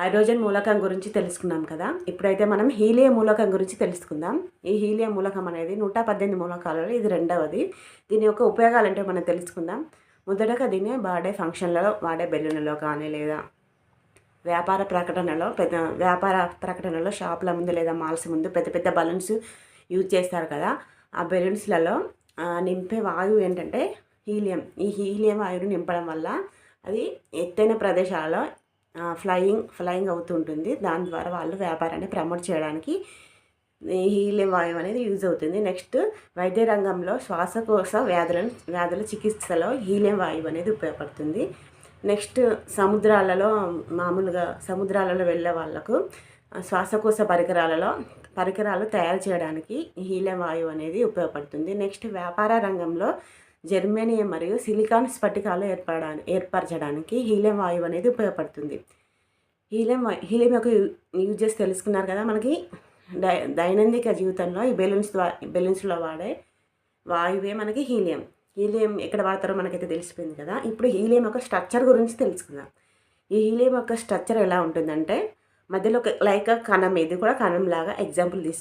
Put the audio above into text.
Hydrogen మూలకం గురించి తెలుసుకున్నాం కదా. ఇప్పుడైతే మనం హీలియం మూలకం గురించి తెలుసుకుందాం. ఈ హీలియం మూలకం అనేది నూట పద్దెనిమిది మూలకాలలో ఇది రెండవది. దీని యొక్క ఉపయోగాలు ఏంటో మనం తెలుసుకుందాం. మొదటగా దీన్ని వాడే ఫంక్షన్లలో వాడే బెలూన్లలో కానీ లేదా వ్యాపార ప్రకటనలో పెద్ద వ్యాపార ప్రకటనలో షాపుల ముందు లేదా మాల్స్ ముందు పెద్ద పెద్ద బలూన్స్ యూజ్ చేస్తారు కదా. ఆ బెలూన్స్లలో నింపే వాయువు ఏంటంటే హీలియం. ఈ హీలియం వాయువుని నింపడం వల్ల అది ఎత్తైన ప్రదేశాలలో ఫ్లయింగ్ ఫ్లయింగ్ అవుతుంటుంది. దాని ద్వారా వాళ్ళు వ్యాపారాన్ని ప్రమోట్ చేయడానికి హీలియం వాయువు అనేది యూజ్ అవుతుంది. నెక్స్ట్ వైద్య రంగంలో శ్వాసకోశ వ్యాధులను వ్యాధుల చికిత్సలో హీలియం వాయువు అనేది ఉపయోగపడుతుంది. నెక్స్ట్ సముద్రాలలో మామూలుగా సముద్రాలలో వెళ్ళే వాళ్ళకు శ్వాసకోశ పరికరాలలో పరికరాలు తయారు చేయడానికి హీలియం వాయువు అనేది ఉపయోగపడుతుంది. నెక్స్ట్ వ్యాపార రంగంలో జర్మేనియం మరియు సిలికాన్ స్ఫటికాలు ఏర్పడా ఏర్పరచడానికి హీలియం వాయువు అనేది ఉపయోగపడుతుంది. హీలియం హీలియం యొక్క యూజెస్ తెలుసుకున్నారు కదా మనకి? దై దైనందిక జీవితంలో ఈ బెలూన్స్ ద్వారా బెలూన్స్లో వాడే వాయువే మనకి హీలియం. హీలియం ఎక్కడ వాడతారో మనకైతే తెలిసిపోయింది కదా. ఇప్పుడు హీలియం యొక్క స్ట్రక్చర్ గురించి తెలుసుకుందాం. ఈ హీలియం యొక్క స్ట్రక్చర్ ఎలా ఉంటుందంటే మధ్యలో ఒక లైక్ కణం ఇది కూడా కణంలాగా ఎగ్జాంపుల్ తీసుకుందాం